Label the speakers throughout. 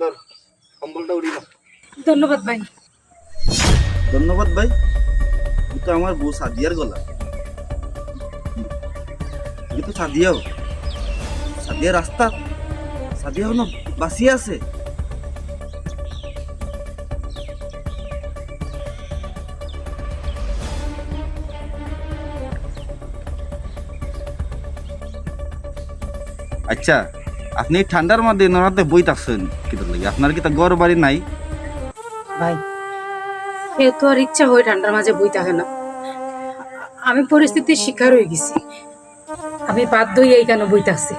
Speaker 1: ধর কম্বলটা উড়ি না
Speaker 2: ধন্যবাদ ভাই।
Speaker 1: ধন্যবাদ ভাই। তো আমার বউ সাদিয়ার গলা। ই তো সাদিয়াও। সাদিয়া রাস্তা। সাদিয়া হলো বাঁচিয়ে আছে। আচ্ছা আপনি ঠান্ডার মধ্যে নরাতে বই থাকছেন কিতার লাগে আপনার কি তা গড় বাড়ি নাই?
Speaker 2: ভাই এ তো আর ইচ্ছা হয়ে ঠান্ডার মাঝে বই থাকে না আমি পরিস্থিতির শিকার হয়ে গেছি। আমি বাধ্য হয়ে এইখানে বইতাছি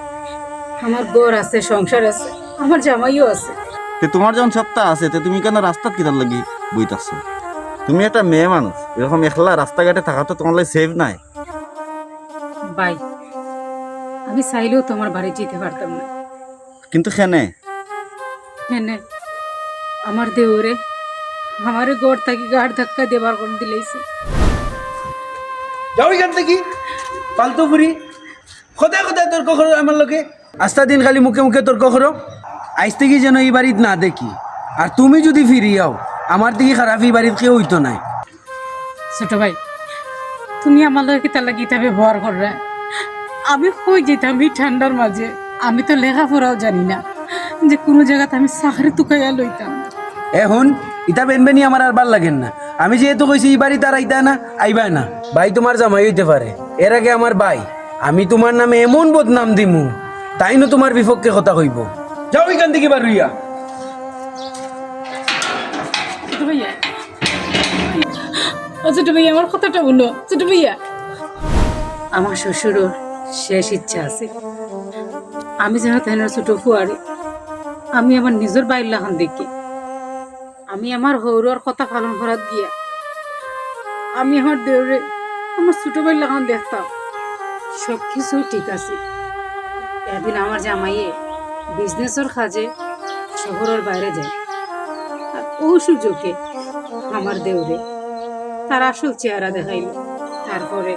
Speaker 2: আমার ঘর আছে সংসার আছে আমার জামাইও আছে।
Speaker 1: তে তোমার যখন সপ্তাহ আছে তে তুমি কেন রাস্তাত কিতার লাগি বইতাছো তুমি একটা মেয়ে মানুষ এরকম একলা রাস্তাঘাটে থাকা তো তোমার লাগে সেভ নাই।
Speaker 2: ভাই আমি চাইলেও তো আমার বাড়ি যেতে পারতাম না।
Speaker 1: কিন্তু খেনে
Speaker 2: হ্যাঁ নে, আমার দেওরে আমারে গড় থাকি গাড় ধাক্কা দেবার করে দিলেছে।
Speaker 3: যাও এখান থেকে পালতু ফুরি। সদায় সদায় তর্ক করো আমার লগে? আস্তা দিন খালি মুখে মুখে তর্ক করো। আজ থেকে যেন এই বাড়িত না দেখি। আর তুমি যদি ফিরি যাও আমার দিকে খারাপ এই বাড়িত কেউ হইতো নাই।
Speaker 2: ছোট ভাই তুমি আমার লগে কি তার লাগি এটা ব্যবহার করবে আমি কই যেতাম ঠান্ডার মাঝে? আমি তো লেখাপড়াও জানি না। যে কোনো জায়গাতে আমি চাকরি তুকাইয়া লইতাম।
Speaker 3: এখন ইটা বেনবেনি আমার আর ভালো লাগেন না। আমি যেহেতু কইছি এই বাড়ি তার আইতা না আইবা না। ভাই তোমার জামাই হইতে পারে। এর আগে আমার ভাই আমি তোমার নামে এমন বদনাম দিমু তাইনো তোমার বিপক্ষে কথা কইব। যাও এখান থেকে
Speaker 2: ছোট ভাইয়া। ও ছোট ভাইয়া আমার কথাটা শুনো ছোট ভাইয়া। আমার শ্বশুরও শেষ ইচ্ছা আছে। আমি যেন তাই ছোট ফুয়ারে আমি আমার নিজের বাইর লাখান দেখি। আমি আমার হৌরর কথা পালন করার দিয়া আমি আমার দেউরে আমার ছোট ভাই লাখান দেখতাম। সব কিছু ঠিক আছে। একদিন আমার জামাইয়ে বিজনেসের কাজে শহরের বাইরে যায়। আর ও সুযোগে আমার দেউরে তার আসল চেহারা দেখাইল। তারপরে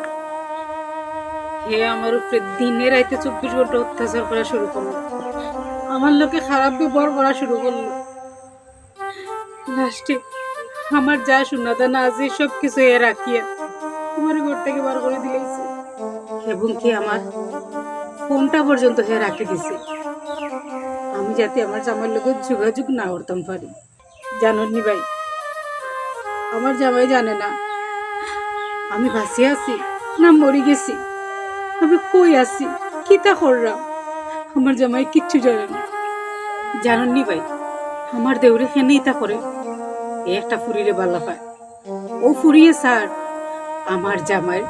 Speaker 2: হে আমার উপরে দিনে রাইতে চব্বিশ ঘণ্টা অত্যাচার করা শুরু করল। আমার লোকে খারাপ ব্যবহার করা শুরু করল। লাস্টে আমার যা শোনাতে না আছে সব কিছু এ রাখিয়া আমার ঘর থেকে বার করে দিয়েছে এবং কি আমার ফোনটা পর্যন্ত হে রাখি দিছে। আমি যাতে আমার জামার লোক যোগাযোগ না করতাম পারি। জানোনি ভাই? আমার জামাই জানে না। আমি ভাসি আছি না মরি গেছি। আমি কই আছি? কিতা করলাম? আমার জামাই কিচ্ছু জানে না। জানেননি ভাই, আমার দেউরে খেনে ইতা করে? এই একটা ফুরিরে বাল্লা পায়। ও ফুরিয়ে স্যার, আমার জামাই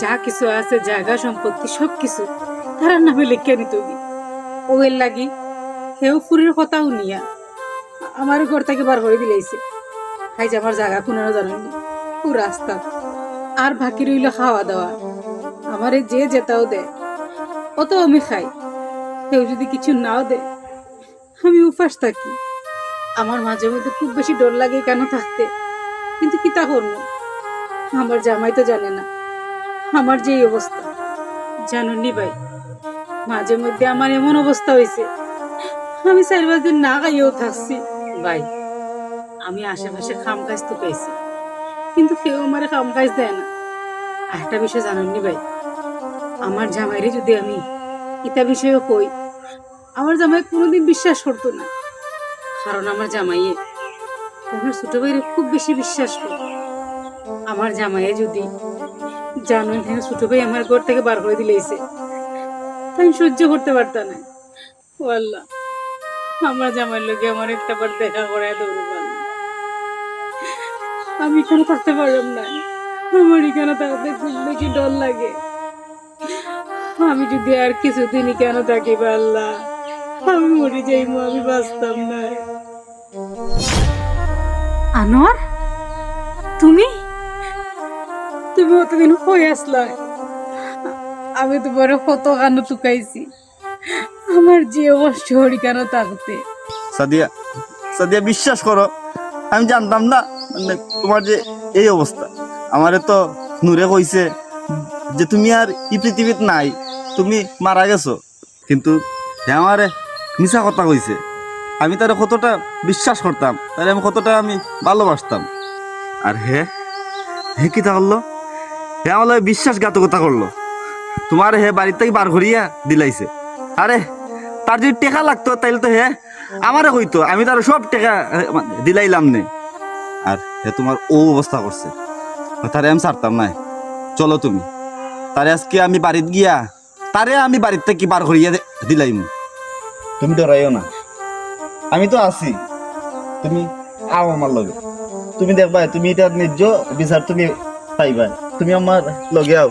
Speaker 2: যা কিছু আছে, জায়গা, সম্পত্তি সব কিছু তার নামে লিখে নিত ও এর লাগি সেও ফুরির কথাও নিয়া আমার ঘর থেকে বার করে দিলাইছে হাই আমার জায়গা কোনো জানেন ও রাস্তা। আর বাকি রইল খাওয়া দাওয়া আমারে যে যেতাও দে অত আমি খাই। কেউ যদি কিছু নাও দে আমি উপাস থাকি। আমার মাঝে মধ্যে খুব বেশি ডর লাগে কেন থাকতে, কিন্তু কি তা করব আমার জামাই তো জানে না। আমার যে এই অবস্থা জানুনি ভাই, মাঝে মধ্যে আমার এমন অবস্থা হয়েছে, আমি চার পাঁচ দিন না খাইয়েও থাকছি। ভাই, আমি আশেপাশে খাম কাজ তো পেয়েছি, কিন্তু কেউ আমার খাম কাজ দেয় না। একটা বিষয় জানেননি ভাই, আমার জামাইরে যদি আমি ইতা বিষয়ে কই, আমার জামাই কোনোদিন বিশ্বাস করতো না। কারণ আমার জামাইয়ে আমার ছোট ভাইরে খুব বেশি বিশ্বাস করে আমার জামাইয়ে যদি জানো এখানে ছোট ভাই আমার ঘর থেকে বার করে দিলেছে তাই সহ্য করতে পারতাম না। ও আল্লাহ, আমার জামাইয়ের লোকে আমার একটা বার দেখা করে দৌড়ে আমি এখানে করতে পারলাম না। আমার এখানে থাকতে খুব বেশি ডর লাগে। আমি যদি আর কিছুদিনই কেন থাকি আল্লাহ আমি মরে যাইমো আমি বাঁচতাম না। আনোয়ার তুমি? তুমি অতদিন হয়ে আসলা। আমি তোমার কত কানো টুকাইছি আমার যে অবস্থা হরি কেন থাকতে?
Speaker 1: সাদিয়া সাদিয়া বিশ্বাস করো আমি জানতাম না মানে তোমার যে এই অবস্থা। আমারে তো নূরে কইছে যে তুমি আর এই পৃথিবীত নাই, তুমি মারা গেছো। কিন্তু হে আমারে মিছা কথা কইছে। আমি তারে কতটা বিশ্বাস করতাম, তারে আমি কতটা আমি ভালোবাসতাম। আর হে হে কি তা করল হে আমার বিশ্বাসঘাতকতা করল। তোমার হে বাড়ির থেকে বার করিয়া দিলাইছে। আরে, তার যদি টেকা লাগতো, তাইলে তো হে আমারে হইতো আমি তার সব টেকা দিলাইলাম নে। আর হে তোমার ও অবস্থা করছে। তারে আমি ছাড়তাম না চলো তুমি। তারে আজকে আমি বাড়িতে গিয়া, তারে আমি বাড়ির থেকে বার করিয়া দিলাইম? তুমি ডরাইও না। আমি তো আছি। তুমি আও আমার লগে। তুমি দেখবা তুমি এটা নিজ বিচার তুমি পাইবা তুমি আমার লগে আও।